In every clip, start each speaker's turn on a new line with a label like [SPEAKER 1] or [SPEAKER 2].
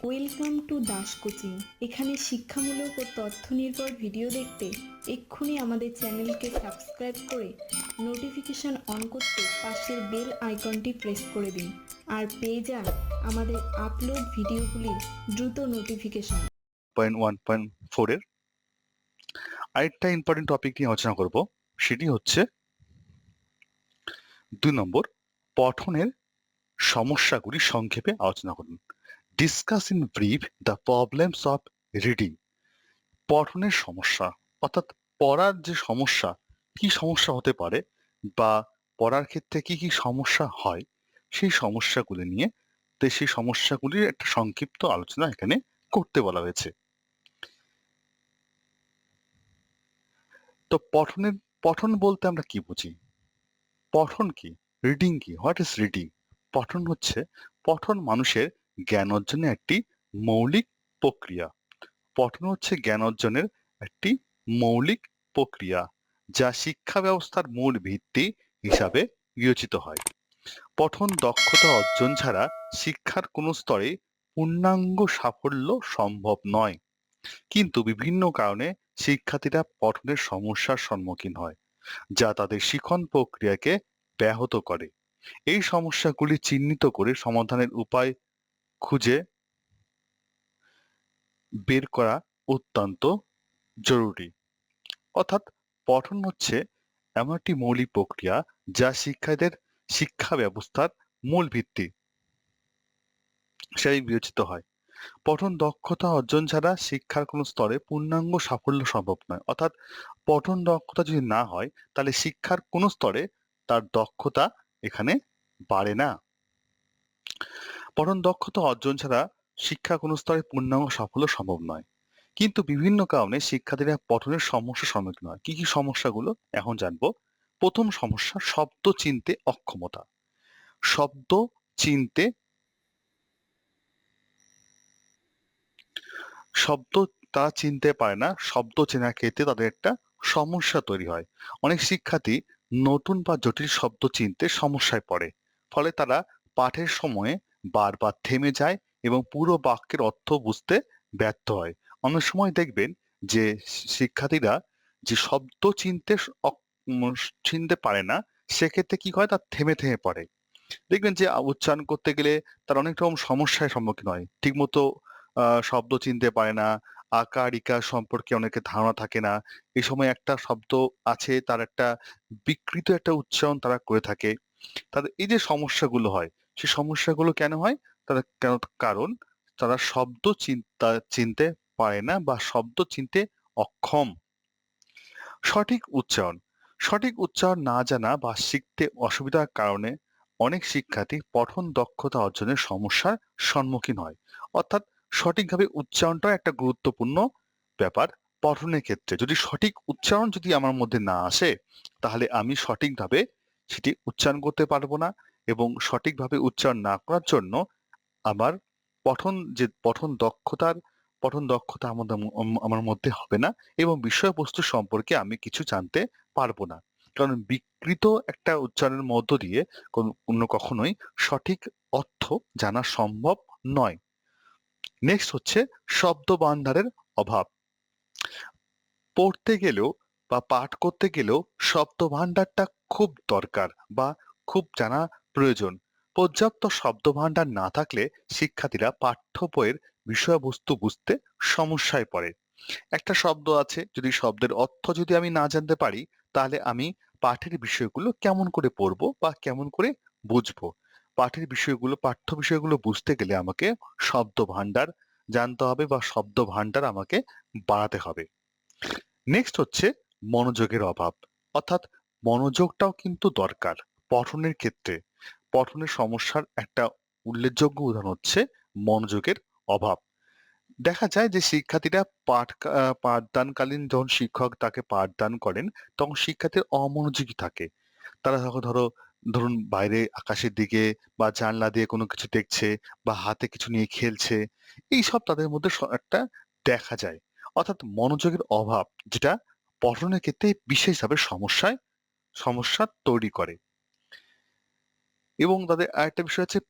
[SPEAKER 1] Welcome to Das coaching এখানে শিক্ষামূলক ও তথ্য নির্ভর ভিডিও দেখতে এক্ষুনি আমাদের চ্যানেলকে সাবস্ক্রাইব করে নোটিফিকেশন অন করতে পাশের বেল আইকনটি প্রেস করে দিন আর পেয়ে যান আমাদের আপলোড ভিডিওগুলির দ্রুত নোটিফিকেশন।
[SPEAKER 2] পয়েন্ট ওয়ান, পয়েন্ট ফোরের আরেকটা ইম্পর্টেন্ট টপিক নিয়ে আলোচনা করব, সেটি হচ্ছে দুই নম্বর, পঠনের সমস্যাগুলি সংক্ষেপে আলোচনা করুন। Discuss in brief the problems of reading পঠনের সমস্যা, অর্থাৎ পড়ার যে সমস্যা, কি সমস্যা হতে পারে বা পড়ার ক্ষেত্রে কি কি সমস্যা হয়, সেই সমস্যাগুলি নিয়ে তো সেই সমস্যাগুলির একটা সংক্ষিপ্ত আলোচনা এখানে করতে বলা হয়েছে। তো পঠনের, পঠন বলতে আমরা কি বুঝি? পঠন কি? রিডিং কি? হোয়াট ইজ রিডিং পঠন হচ্ছে, পঠন মানুষের জ্ঞান অর্জনের একটি মৌলিক প্রক্রিয়া। পঠন হচ্ছে জ্ঞান অর্জনের একটি মৌলিক প্রক্রিয়া, যা শিক্ষা ব্যবস্থার মূল ভিত্তি হিসাবে বিবেচিত হয়। পঠন দক্ষতা অর্জন ছাড়া শিক্ষার কোনো স্তরে পূর্ণাঙ্গ সাফল্য সম্ভব নয়। কিন্তু বিভিন্ন কারণে শিক্ষার্থীরা পঠনের সমস্যার সম্মুখীন হয়, যা তাদের শিখন প্রক্রিয়াকে ব্যাহত করে। এই সমস্যাগুলি চিহ্নিত করে সমাধানের উপায় খুঁজে বের করা অত্যন্ত জরুরি। অর্থাৎ পঠন হচ্ছে এমন একটি মৌলিক প্রক্রিয়া যা শিক্ষাদের শিক্ষা ব্যবস্থার মূল ভিত্তি। সেই বিবেচিত হয়। পঠন দক্ষতা অর্জন ছাড়া শিক্ষার কোনো স্তরে পূর্ণাঙ্গ সাফল্য সম্ভব নয়। অর্থাৎ পঠন দক্ষতা যদি না হয়, তাহলে শিক্ষার কোনো স্তরে তার দক্ষতা এখানে বাড়ে না। পঠন দক্ষতা অর্জন ছাড়া শিক্ষা কোনো স্তরে পূর্ণাঙ্গ সাফল্য সম্ভব নয়। কিন্তু বিভিন্ন কারণে শিক্ষার্থীরা পঠনের সমস্যার সম্মুখীন হয়। কি কি সমস্যাগুলো? এখন জানব। প্রথম সমস্যা, শব্দ চিনতে অক্ষমতা। শব্দ চিনতে শব্দ তারা চিনতে পারে না। শব্দ চেনার ক্ষেত্রে তাদের একটা সমস্যা তৈরি হয়। অনেক শিক্ষার্থী নতুন বা জটিল শব্দ চিনতে সমস্যায় পড়ে। ফলে তারা পাঠের সময়ে বারবার থেমে যায় এবং পুরো বাক্যের অর্থ বুঝতে ব্যর্থ হয়। অনেক সময় দেখবেন যে শিক্ষার্থীরা যে শব্দ চিনতে চিনতে পারে না, সেক্ষেত্রে কি হয়? তার থেমে থেমে পড়ে। দেখবেন যে উচ্চারণ করতে গেলে তার অনেক রকম সমস্যার সম্মুখীন হয়। ঠিকমতো শব্দ চিনতে পারে না, আকার, ইকার সম্পর্কে অনেকের ধারণা থাকে না। এই সময় একটা শব্দ আছে, তার একটা বিকৃত একটা উচ্চারণ তারা করে থাকে। তাদের এই যে সমস্যাগুলো হয় সেই সমস্যাগুলো কেন হয়? তারা কেন কারণ? তারা শব্দ চিন্তা, চিনতে পারে না বা শব্দ চিনতে অক্ষম। সঠিক উচ্চারণ। সঠিক উচ্চারণ না জানা বা শিখতে অসুবিধার কারণে অনেক শিক্ষার্থী পঠন দক্ষতা অর্জনের সমস্যার সম্মুখীন হয়। অর্থাৎ সঠিকভাবে উচ্চারণটা একটা গুরুত্বপূর্ণ ব্যাপার পঠনের ক্ষেত্রে। যদি সঠিক উচ্চারণ যদি আমার মধ্যে না আসে, তাহলে আমি সঠিকভাবে সেটি উচ্চারণ করতে পারব না। এবং সঠিকভাবে উচ্চারণ না করার জন্য আমার পঠন যে পঠন দক্ষতার, পঠন দক্ষতা আমাদের আমার মধ্যে হবে না এবং বিষয়বস্তু সম্পর্কে আমি কিছু জানতে পারব না। কারণ বিকৃত একটা উচ্চারণের মধ্য দিয়ে কোন- কখনোই সঠিক অর্থ জানা সম্ভব নয়। নেক্সট হচ্ছে শব্দ ভান্ডারের অভাব। পড়তে গেলেও বা পাঠ করতে গেলেও শব্দ ভান্ডারটা খুব দরকার বা খুব জানা প্রয়োজন। পর্যাপ্ত শব্দ ভান্ডার না থাকলে শিক্ষার্থীরা পাঠ্য বইয়ের বিষয়বস্তু বুঝতে সমস্যায় পড়ে। একটা শব্দ আছে, যদি শব্দের অর্থ যদি আমি না জানতে পারি, তাহলে আমি পাঠের বিষয়গুলো কেমন করে পড়ব বা কেমন করে বুঝব? পাঠের বিষয়গুলো, পাঠ্য বিষয়গুলো বুঝতে গেলে আমাকে শব্দ ভান্ডার জানতে হবে বা শব্দ ভান্ডার আমাকে বাড়াতে হবে। নেক্সট হচ্ছে মনোযোগের অভাব। অর্থাৎ মনোযোগটাও কিন্তু দরকার। পঠনের ক্ষেত্রে পঠনের সমস্যার একটা উল্লেখযোগ্য উদাহরণ হচ্ছে মনোযোগের অভাব। দেখা যায় যে শিক্ষার্থীরা পাঠ পাঠদানকালীন যখন শিক্ষক তাকে পাঠদান করেন, তখন শিক্ষার্থীর অমনোযোগী থাকে। তারা তখন ধরো, ধরুন বাইরে আকাশের দিকে বা জানলা দিয়ে কোনো কিছু দেখছে বা হাতে কিছু নিয়ে খেলছে, এইসব তাদের মধ্যে একটা দেখা যায়। অর্থাৎ মনোযোগের অভাব যেটা পঠনের ক্ষেত্রে বিশেষভাবে সমস্যায়, সমস্যা তৈরি করে। এবং তাদের আরেকটা বিষয় হচ্ছে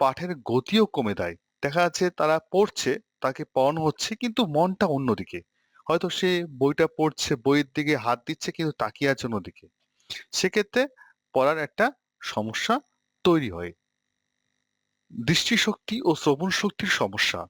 [SPEAKER 2] পাঠের গতিও কমে দেয়। দেখা যাচ্ছে তারা পড়ছে, তাকে পড়ানো হচ্ছে, কিন্তু মনটা অন্যদিকে। হয়তো সে বইটা পড়ছে, বইয়ের দিকে হাত দিচ্ছে, কিন্তু তাকিয়ে আছে অন্যদিকে। সেক্ষেত্রে পড়ার একটা সমস্যা তৈরি হয়। দৃষ্টিশক্তি ও শ্রবণ শক্তির সমস্যা।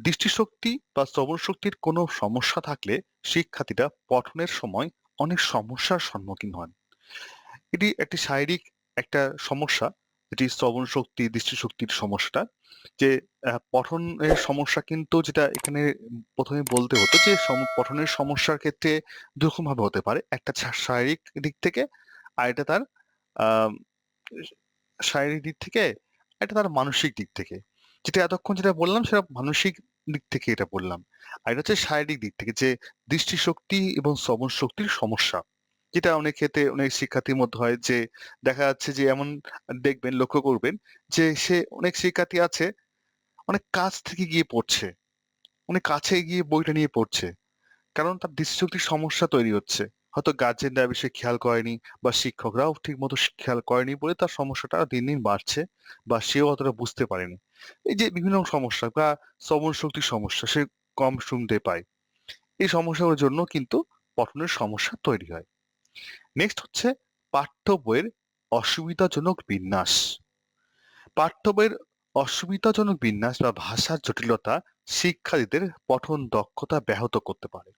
[SPEAKER 2] দৃষ্টিশক্তি বা শ্রবণ শক্তির কোনো সমস্যা থাকলে শিক্ষার্থীরা পঠনের সময় অনেক সমস্যার সম্মুখীন হন। এটি একটি শারীরিক একটা সমস্যা, যেটি শ্রবণ শক্তি, দৃষ্টিশক্তির সমস্যাটা। যে পঠনের সমস্যা কিন্তু যেটা এখানে প্রথমে বলতে হতো যে পঠনের সমস্যার ক্ষেত্রে দুরকম ভাবে হতে পারে। একটা শারীরিক দিক থেকে, আর এটা তার শারীরিক দিক থেকে এটা তার মানসিক দিক থেকে। যেটা এতক্ষণ যেটা বললাম, সেটা মানসিক দিক থেকে এটা বললাম। আর এটা হচ্ছে শারীরিক দিক থেকে, যে দৃষ্টিশক্তি এবং শ্রবণ শক্তির সমস্যা। যেটা অনেক ক্ষেত্রে অনেক শিক্ষার্থীর মধ্যে হয় যে, দেখা যাচ্ছে যে এমন দেখবেন, লক্ষ্য করবেন যে, সে অনেক শিক্ষার্থী আছে, অনেক কাছ থেকে গিয়ে পড়ছে, অনেক কাছে গিয়ে বইটা নিয়ে পড়ছে, কারণ তার দৃষ্টিশক্তির সমস্যা তৈরি হচ্ছে। হয়তো গার্জেনরা বিষয়ে খেয়াল করেনি বা শিক্ষকরাও ঠিক মতো খেয়াল করেনি বলে তার সমস্যাটা দিন দিন বাড়ছে বা সেও অতটা বুঝতে পারেনি। এই যে বিভিন্ন সমস্যা বা শ্রবণ শক্তির সমস্যা সে কম শুনতে পায়। এই সমস্যাগুলোর জন্য কিন্তু পঠনের সমস্যা তৈরি হয়। নেক্সট হচ্ছে পাঠ্য বইয়ের অসুবিধাজনক বিন্যাস। পাঠ্য বইয়ের অসুবিধাজনক বিন্যাস বা ভাষার জটিলতা শিক্ষার্থীদের পঠন দক্ষতা ব্যাহত করতে পারে।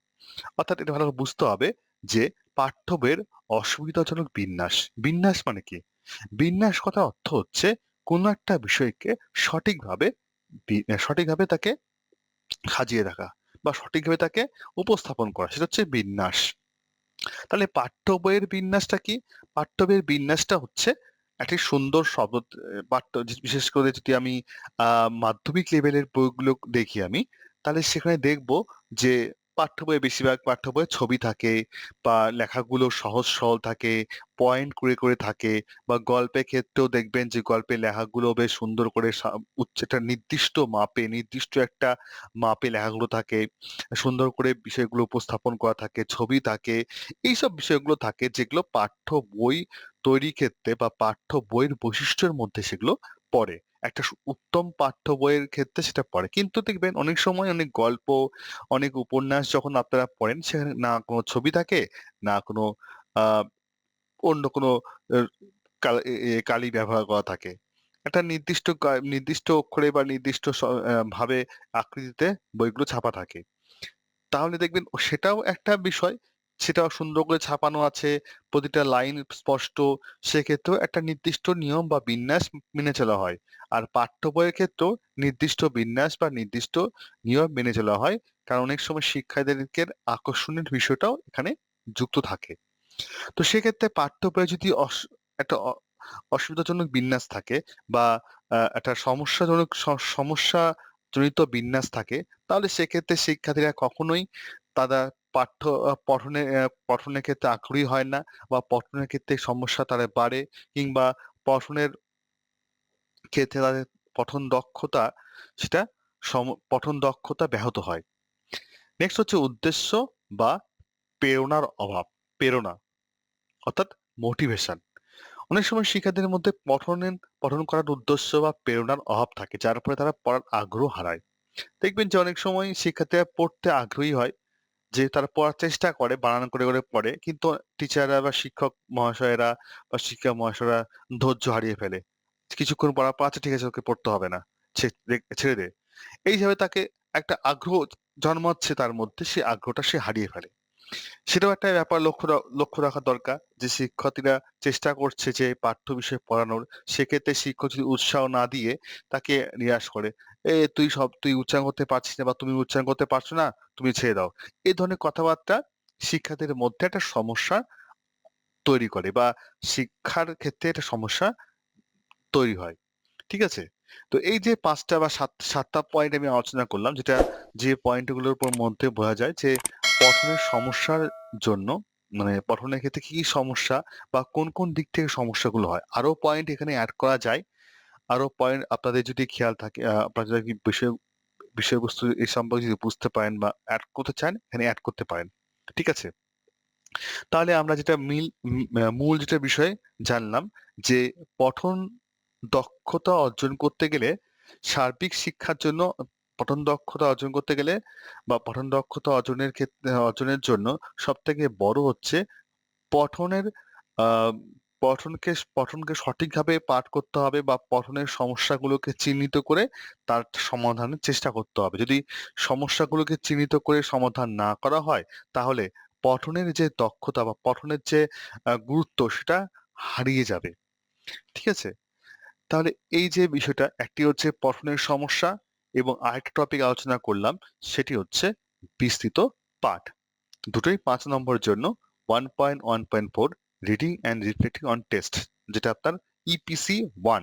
[SPEAKER 2] অর্থাৎ এটা ভালো বুঝতে হবে যে পাঠ্য বইয়ের অসুবিধাজনক বিন্যাস। বিন্যাস মানে কি? বিন্যাস কথা অর্থ হচ্ছে কোনো একটা বিষয়কে সঠিকভাবে সঠিকভাবে তাকে সাজিয়ে রাখা বা সঠিকভাবে তাকে উপস্থাপন করা। সেটা হচ্ছে বিন্যাস। তাহলে পাঠ্য বইয়ের বিন্যাসটা কি? পাঠ্য বইয়ের বিন্যাসটা হচ্ছে একটি সুন্দর শব্দ পাঠ্য বিশেষ করে যদি আমি মাধ্যমিক লেভেলের বইগুলো দেখি আমি, তাহলে সেখানে দেখব যে পাঠ্য বইয়ে বেশিরভাগ পাঠ্য বইয়ে ছবি থাকে বা লেখাগুলো সহজ সরল থাকে পয়েন্ট করে করে থাকে বা গল্পের ক্ষেত্রেও দেখবেন যে গল্পের লেখাগুলো বেশ সুন্দর করে একটা নির্দিষ্ট মাপে, নির্দিষ্ট একটা মাপে লেখাগুলো থাকে, সুন্দর করে বিষয়গুলো উপস্থাপন করা থাকে, ছবি থাকে, এইসব বিষয়গুলো থাকে যেগুলো পাঠ্য বই তৈরির ক্ষেত্রে বা পাঠ্য বইয়ের বৈশিষ্ট্যের মধ্যে সেগুলো পড়ে। একটা উত্তম পাঠ্য বইয়ের ক্ষেত্রে সেটা পড়ে। কিন্তু দেখবেন অনেক সময় অনেক গল্প, অনেক উপন্যাস যখন আপনারা পড়েন, সেখানে না কোনো ছবি থাকে, না কোনো অন্য কোনো কাল- ব্যবহার করা থাকে। একটা নির্দিষ্ট নির্দিষ্ট অক্ষরে বা নির্দিষ্ট ভাবে আকৃতিতে বইগুলো ছাপা থাকে। তাহলে দেখবেন সেটাও একটা বিষয়। সেটাও সুন্দর করে ছাপানো আছে, প্রতিটা লাইন স্পষ্ট। সেক্ষেত্রেও একটা নির্দিষ্ট নিয়ম বা বিন্যাস মেনে চলা হয়। আর পাঠ্য বইয়ের ক্ষেত্রেও নির্দিষ্ট বিন্যাস বা নির্দিষ্ট নিয়ম মেনে চলা হয়, কারণ অনেক সময় শিক্ষার্থীদের আকর্ষণের বিষয়টাও এখানে যুক্ত থাকে। তো সেক্ষেত্রে পাঠ্য বইয়ে যদি একটা অসুবিধাজনক বিন্যাস থাকে বা একটা সমস্যাজনক সমস্যা জনিত বিন্যাস থাকে, তাহলে সেক্ষেত্রে শিক্ষার্থীরা কখনোই তারা পাঠ্য পঠনে পঠনের ক্ষেত্রে আগ্রহী হয় না বা পঠনের ক্ষেত্রে সমস্যা তারা বাড়ে কিংবা পঠনের ক্ষেত্রে তাদের পঠন দক্ষতা, সেটা পঠন দক্ষতা ব্যাহত হয়। নেক্সট হচ্ছে উদ্দেশ্য বা প্রেরণার অভাব, প্রেরণা অর্থাৎ মোটিভেশন অনেক সময় শিক্ষার্থীদের মধ্যে পঠনের, পঠন করার উদ্দেশ্য বা প্রেরণার অভাব থাকে, যার ফলে তারা পড়ার আগ্রহ হারায়। দেখবেন যে অনেক সময় শিক্ষার্থীরা পড়তে আগ্রহী হয় যে তারা পড়ার চেষ্টা করে, বানান করে করে পড়ে, কিন্তু টিচাররা বা শিক্ষক মহাশয়েরা বা শিক্ষা মহাশয়রা ধৈর্য হারিয়ে ফেলে। কিছুক্ষণ পড়া পর আচ্ছা ঠিক আছে, ওকে পড়তে হবে না, ছে- ছেড়ে দে। এইভাবে তাকে একটা আগ্রহ জন্মাচ্ছে তার মধ্যে, সে আগ্রহটা সে হারিয়ে ফেলে। সেটাও একটা ব্যাপার লক্ষ্য লক্ষ্য রাখা দরকার যে শিক্ষার্থীরা চেষ্টা করছে যে পাঠ্য বিষয় পড়ানোর। সেক্ষেত্রে শিক্ষক যদি উৎসাহ না দিয়ে তাকে নিরাশ করে। এ, তুই সব, তুই উচ্চারণ করতে পারছিস না বা তুমি উচ্চারণ করতে পারছ না, তুমি ছেড়ে দাও। এই ধরনের কথাবার্তা শিক্ষার্থীদের মধ্যে একটা সমস্যা তৈরি করে বা শিক্ষার ক্ষেত্রে একটা সমস্যা তৈরি হয়। ঠিক আছে? তো এই যে পাঁচটা বা সাত, সাতটা পয়েন্ট আমি আলোচনা করলাম, যেটা যে পয়েন্টগুলোর উপর মধ্যে বোঝা যায় যে পঠনের সমস্যার জন্য মানে পঠনের ক্ষেত্রে কি সমস্যা বা কোন কোন দিক থেকে সমস্যাগুলো হয়? আরও পয়েন্ট এখানে অ্যাড করা যায়। আরও পয়েন্ট আপনাদের যদি খেয়াল থাকে আপনারা যদি বিষয়, বিষয়বস্তু এই সম্পর্কে যদি বুঝতে পারেন বা অ্যাড করতে চান, এখানে অ্যাড করতে পারেন। ঠিক আছে? তাহলে আমরা যেটা মিল মূল যেটা বিষয় জানলাম যে পঠন দক্ষতা অর্জন করতে গেলে সার্বিক শিক্ষার জন্য পঠন দক্ষতা অর্জন করতে গেলে বা পঠন দক্ষতা অর্জনের ক্ষেত্রে অর্জনের জন্য সব থেকে বড় হচ্ছে পঠনের পঠনকে পঠনকে সঠিকভাবে পাঠ করতে হবে বা পঠনের সমস্যাগুলোকে চিহ্নিত করে তার সমাধানের চেষ্টা করতে হবে। যদি সমস্যাগুলোকে চিহ্নিত করে সমাধান না করা হয়, তাহলে পঠনের যে দক্ষতা বা পঠনের যে গুরুত্ব সেটা হারিয়ে যাবে। ঠিক আছে? তাহলে এই যে বিষয়টা, একটি হচ্ছে পঠনের সমস্যা এবং আরেকটা টপিক আলোচনা করলাম, সেটি হচ্ছে বিস্তৃত পাঠ। দুটোই পাঁচ নম্বর জন্য one point one point four reading and reflecting on text যেটা আপনার ইপিসি ওয়ান